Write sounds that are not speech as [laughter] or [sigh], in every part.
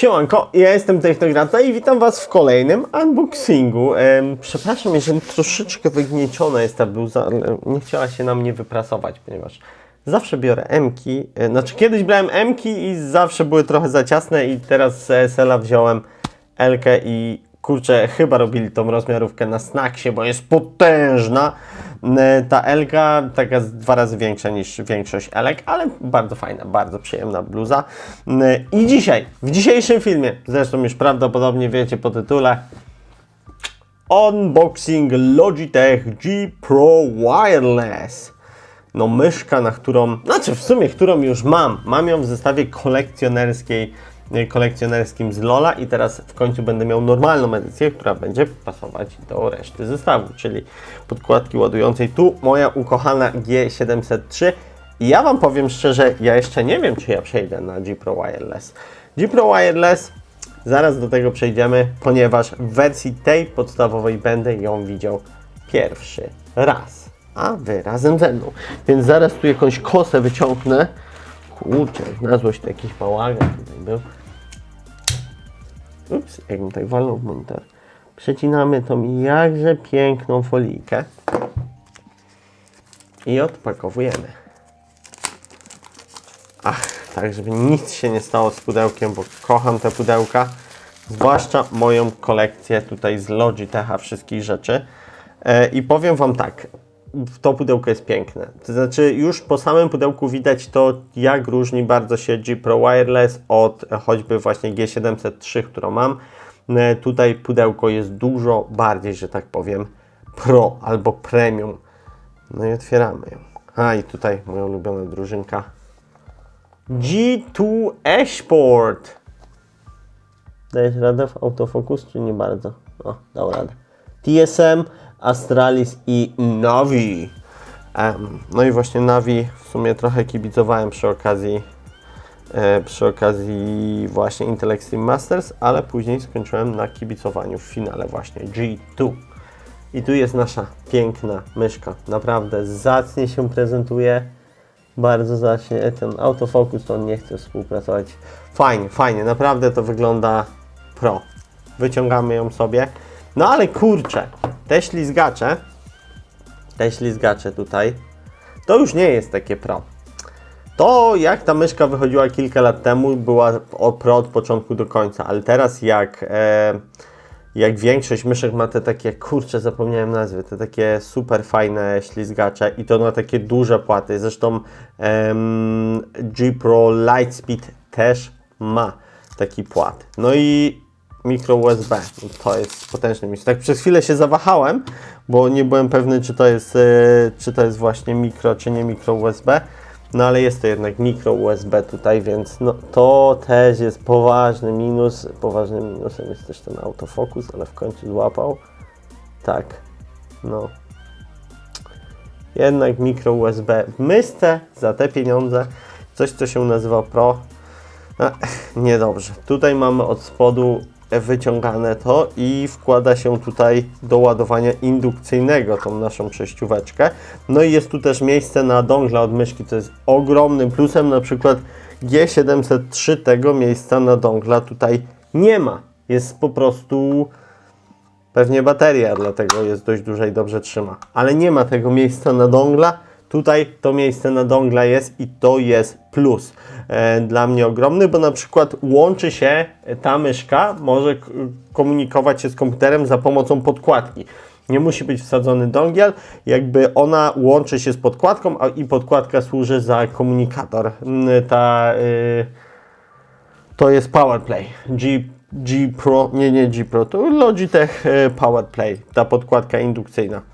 Siemanko, ja jestem Technograta i witam Was w kolejnym unboxingu. Przepraszam, jeżeli troszeczkę wygnieciona jest ta bluza, ale nie chciała się na mnie wyprasować, ponieważ zawsze biorę M-ki, e, znaczy kiedyś brałem M-ki i zawsze były trochę za ciasne i teraz z ESL-a wziąłem L-kę i kurczę, chyba robili tą rozmiarówkę na snacksie, bo jest potężna. E, Ta Elka taka dwa razy większa niż większość Elek, ale bardzo fajna, bardzo przyjemna bluza. E, I dzisiaj, w dzisiejszym filmie, zresztą już prawdopodobnie wiecie po tytule, unboxing Logitech G Pro Wireless. No myszka, na którą, znaczy w sumie, którą już mam. Mam ją w zestawie kolekcjonerskiej, kolekcjonerskim z Lola i teraz w końcu będę miał normalną edycję, która będzie pasować do reszty zestawu, czyli podkładki ładującej. Tu moja ukochana G703 i ja Wam powiem szczerze, ja jeszcze nie wiem, czy ja przejdę na G Pro Wireless. G Pro Wireless Zaraz do tego przejdziemy, ponieważ w wersji tej podstawowej będę ją widział pierwszy raz, a Wy razem ze mną. Więc zaraz tu jakąś kosę wyciągnę. Kurczę, na złość jakiś bałagan tutaj był. Ups, jakbym tak walnął w monitor. Przecinamy tą jakże piękną folijkę i odpakowujemy. Ach, tak, żeby nic się nie stało z pudełkiem, bo kocham te pudełka. Zwłaszcza moją kolekcję tutaj z Logitecha wszystkich rzeczy. E, I powiem Wam tak, to pudełko jest piękne. To znaczy już po samym pudełku widać to, jak różni bardzo się G Pro Wireless od choćby właśnie G703, którą mam. E, Tutaj pudełko jest dużo bardziej, że tak powiem, pro albo premium. No i otwieramy ją. A i tutaj moja ulubiona drużynka. G2 Esport. Dajesz radę w autofokus, czy nie bardzo? O, dał radę. TSM, Astralis i Navi. No i właśnie Navi w sumie trochę kibicowałem przy okazji e, przy okazji właśnie Intel Extreme Masters, ale później skończyłem na kibicowaniu w finale właśnie G2. I tu jest nasza piękna myszka. Naprawdę zacnie się prezentuje. Bardzo zacnie. Ten autofokus to on nie chce współpracować. Fajnie, fajnie. Naprawdę to wygląda pro. Wyciągamy ją sobie. No ale kurczę, te ślizgacze, te ślizgacze tutaj, to już nie jest takie pro. To jak ta myszka wychodziła kilka lat temu, była pro od początku do końca, ale teraz jak, e, jak większość myszek ma te takie, kurczę, zapomniałem nazwy, te takie super fajne ślizgacze i to na takie duże płaty. Zresztą G Pro Lightspeed też ma taki płat. No i mikro USB. To jest potężny mistrz. Tak przez chwilę się zawahałem, bo nie byłem pewny, czy to jest, e, czy to jest właśnie mikro, czy nie mikro USB. No ale jest to jednak mikro USB tutaj, więc no, to też jest poważny minus. Poważnym minusem jest też ten autofokus, ale w końcu złapał. Tak, no. Jednak mikro USB w myszce za te pieniądze. Coś, co się nazywa Pro, a, niedobrze. Tutaj mamy od spodu wyciągane to i wkłada się tutaj do ładowania indukcyjnego tą naszą przejścióweczkę. No i jest tu też miejsce na dongla od myszki, co jest ogromnym plusem. Na przykład G703 tego miejsca na dongla tutaj nie ma. Jest po prostu pewnie bateria, dlatego jest dość duża i dobrze trzyma. Ale nie ma tego miejsca na dongla. Tutaj to miejsce na dongla jest i to jest plus e, dla mnie ogromny, bo na przykład łączy się ta myszka, może komunikować się z komputerem za pomocą podkładki. Nie musi być wsadzony dongiel, jakby ona łączy się z podkładką, a i podkładka służy za komunikator. Mm, Ta y, to jest PowerPlay. G, G Pro, nie, nie G Pro, to Logitech e, PowerPlay, ta podkładka indukcyjna.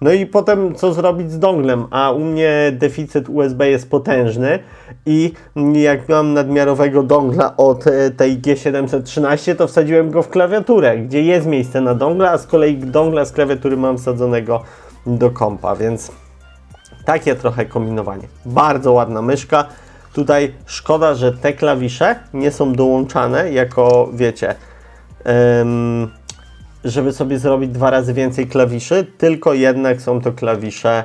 No i potem co zrobić z donglem, a u mnie deficyt USB jest potężny i jak mam nadmiarowego dongla od e, tej G713, to wsadziłem go w klawiaturę, gdzie jest miejsce na dongla, a z kolei dongla z klawiatury mam wsadzonego do kompa, więc takie trochę kombinowanie. Bardzo ładna myszka. Tutaj szkoda, że te klawisze nie są dołączane jako, wiecie, żeby sobie zrobić dwa razy więcej klawiszy, tylko jednak są to klawisze,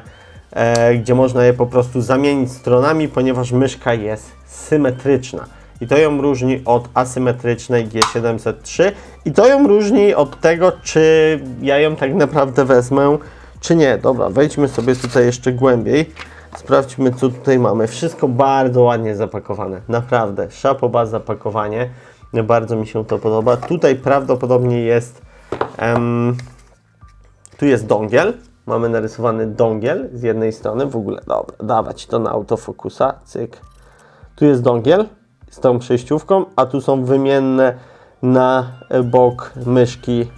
e, gdzie można je po prostu zamienić stronami, ponieważ myszka jest symetryczna. I to ją różni od asymetrycznej G703 i to ją różni od tego, czy ja ją tak naprawdę wezmę, czy nie. Dobra, wejdźmy sobie tutaj jeszcze głębiej. Sprawdźmy, co tutaj mamy. Wszystko bardzo ładnie zapakowane. Naprawdę. Szapoba zapakowanie. Bardzo mi się to podoba. Tutaj prawdopodobnie jest... em, tu jest dongiel. Mamy narysowany dongiel z jednej strony. W ogóle, dobra, dawać to na autofokusa. Cyk. Tu jest dongiel z tą przejściówką, a tu są wymienne na bok myszki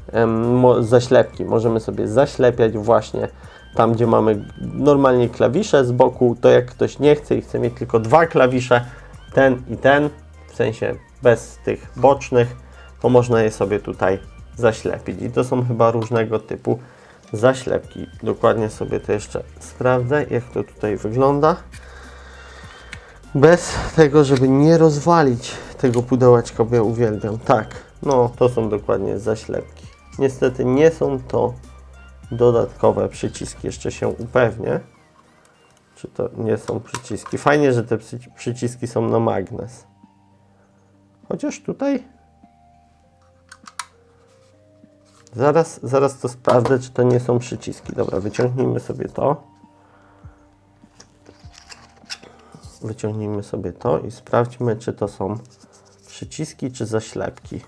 mo- zaślepki. Możemy sobie zaślepiać właśnie tam, gdzie mamy normalnie klawisze z boku. To jak ktoś nie chce i chce mieć tylko dwa klawisze, ten i ten, w sensie bez tych bocznych, to można je sobie tutaj zaślepić. I to są chyba różnego typu zaślepki. Dokładnie sobie to jeszcze sprawdzę, jak to tutaj wygląda bez tego, żeby nie rozwalić tego pudełeczka, bo ja uwielbiam. Tak, no to są dokładnie zaślepki. Niestety nie są to dodatkowe przyciski. Jeszcze się upewnię, czy to nie są przyciski. Fajnie, że te przyci- przyciski są na magnes. Chociaż tutaj zaraz, zaraz to sprawdzę, czy to nie są przyciski. Dobra, wyciągnijmy sobie to. Wyciągnijmy sobie to i sprawdźmy, czy to są przyciski, czy zaślepki.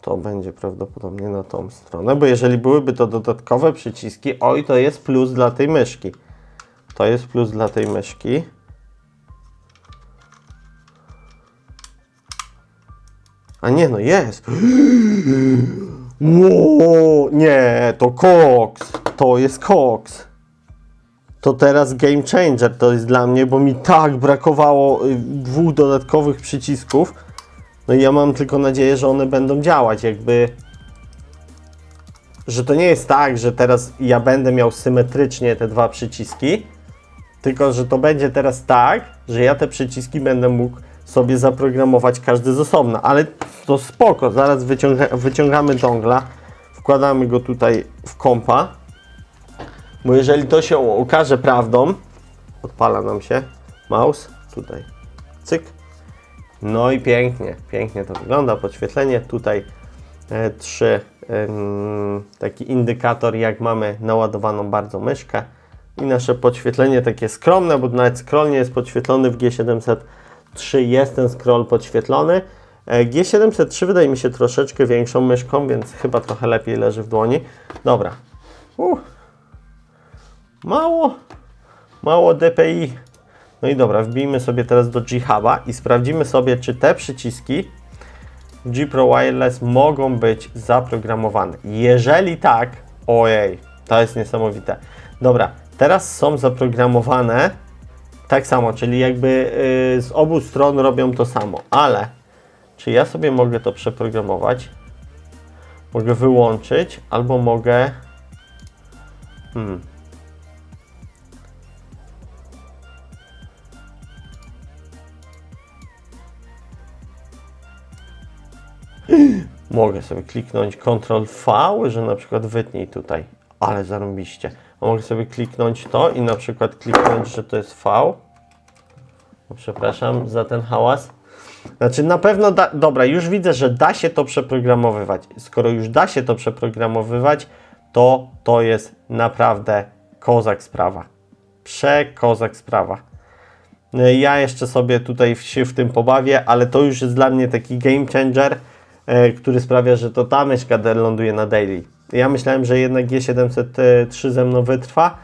To będzie prawdopodobnie na tą stronę, bo jeżeli byłyby to dodatkowe przyciski, oj, to jest plus dla tej myszki. To jest plus dla tej myszki. A nie, no jest. Ło, nie, to koks. To jest koks to teraz game changer to jest dla mnie, bo mi tak brakowało y, dwóch dodatkowych przycisków. No i ja mam tylko nadzieję, że one będą działać, jakby. Że to nie jest tak, że teraz ja będę miał symetrycznie te dwa przyciski, tylko że to będzie teraz tak, że ja te przyciski będę mógł sobie zaprogramować każdy z osobna, ale to spoko, zaraz wyciąga, wyciągamy dongla, wkładamy go tutaj w kompa, bo jeżeli to się okaże prawdą, odpala nam się mouse, tutaj, cyk. No i pięknie, pięknie to wygląda, podświetlenie, tutaj e, trzy, em, taki indykator, jak mamy naładowaną bardzo myszkę. I nasze podświetlenie takie skromne, bo nawet scroll nie jest podświetlony w G703, jest ten scroll podświetlony. E, G703 wydaje mi się troszeczkę większą myszką, więc chyba trochę lepiej leży w dłoni. Dobra. Uh. Mało, mało DPI. No i dobra, wbijmy sobie teraz do G-Huba i sprawdzimy sobie, czy te przyciski G Pro Wireless mogą być zaprogramowane. Jeżeli tak, ojej, to jest niesamowite. Dobra, teraz są zaprogramowane tak samo, czyli jakby yy, z obu stron robią to samo, ale czy ja sobie mogę to przeprogramować? Mogę wyłączyć albo mogę. Hmm. [gasps] Mogę sobie kliknąć Ctrl V, że na przykład wytnij tutaj, ale zarąbiście. A mogę sobie kliknąć to i na przykład kliknąć, że to jest V. Przepraszam za ten hałas. Znaczy na pewno, da, dobra, już widzę, że da się to przeprogramowywać. Skoro już da się to przeprogramowywać, to to jest naprawdę kozak sprawa. Przekozak sprawa. Ja jeszcze sobie tutaj się w tym pobawię, ale to już jest dla mnie taki game changer, e, który sprawia, że to ta myszka ląduje na daily. Ja myślałem, że jednak G703 ze mną wytrwa,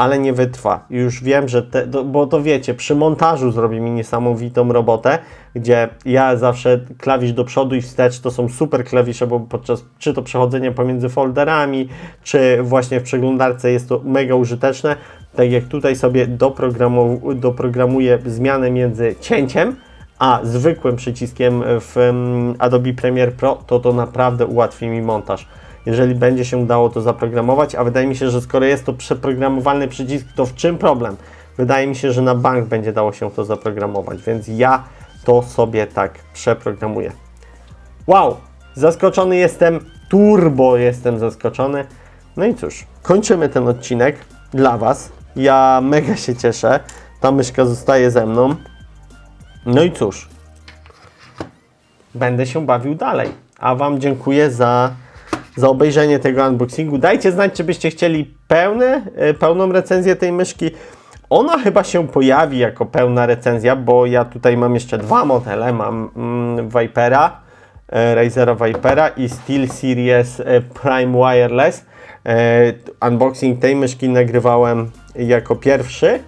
ale nie wytrwa. Już wiem, że te, bo to wiecie, przy montażu zrobi mi niesamowitą robotę, gdzie ja zawsze klawisz do przodu i wstecz to są super klawisze, bo podczas czy to przechodzenia pomiędzy folderami, czy właśnie w przeglądarce jest to mega użyteczne. Tak jak tutaj sobie doprogramu- doprogramuję zmianę między cięciem, a zwykłym przyciskiem w mm, Adobe Premiere Pro, to to naprawdę ułatwi mi montaż. Jeżeli będzie się dało to zaprogramować, a wydaje mi się, że skoro jest to przeprogramowalny przycisk, to w czym problem? Wydaje mi się, że na bank będzie dało się to zaprogramować, więc ja to sobie tak przeprogramuję. Wow, zaskoczony jestem, turbo jestem zaskoczony. No i cóż, kończymy ten odcinek dla Was. Ja mega się cieszę. Ta myszka zostaje ze mną. No i cóż, będę się bawił dalej. A Wam dziękuję za, za obejrzenie tego unboxingu. Dajcie znać, czy byście chcieli pełne, e, pełną recenzję tej myszki. Ona chyba się pojawi jako pełna recenzja, bo ja tutaj mam jeszcze dwa modele. Mam mm, Vipera, e, Razera Vipera i SteelSeries e, Prime Wireless. Unboxing tej myszki nagrywałem jako pierwszy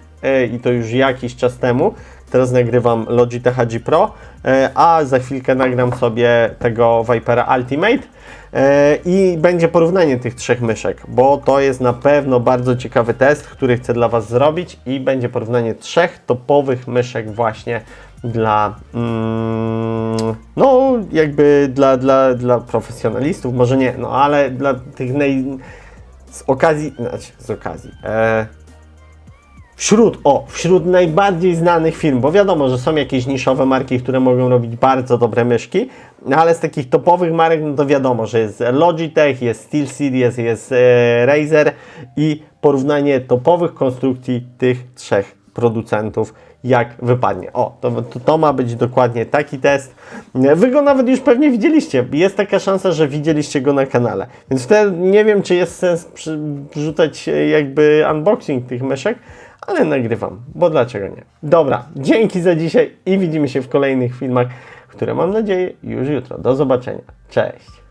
i to już jakiś czas temu. Teraz nagrywam Logitech G Pro, e, a za chwilkę nagram sobie tego Vipera Ultimate e, i będzie porównanie tych trzech myszek, bo to jest na pewno bardzo ciekawy test, który chcę dla Was zrobić i będzie porównanie trzech topowych myszek właśnie dla mm, no jakby dla, dla, dla profesjonalistów, może nie, no ale dla tych naj... z okazji, znaczy z okazji, e, Wśród, o, wśród najbardziej znanych firm, bo wiadomo, że są jakieś niszowe marki, które mogą robić bardzo dobre myszki, no ale z takich topowych marek, no to wiadomo, że jest Logitech, jest SteelSeries, jest e, Razer i porównanie topowych konstrukcji tych trzech producentów, jak wypadnie. O, to, to, to ma być dokładnie taki test. Wy go nawet już pewnie widzieliście. Jest taka szansa, że widzieliście go na kanale. Więc wtedy nie wiem, czy jest sens przy, wrzucać e, jakby unboxing tych myszek, ale nagrywam, bo dlaczego nie? Dobra, dzięki za dzisiaj i widzimy się w kolejnych filmach, które mam nadzieję już jutro. Do zobaczenia. Cześć!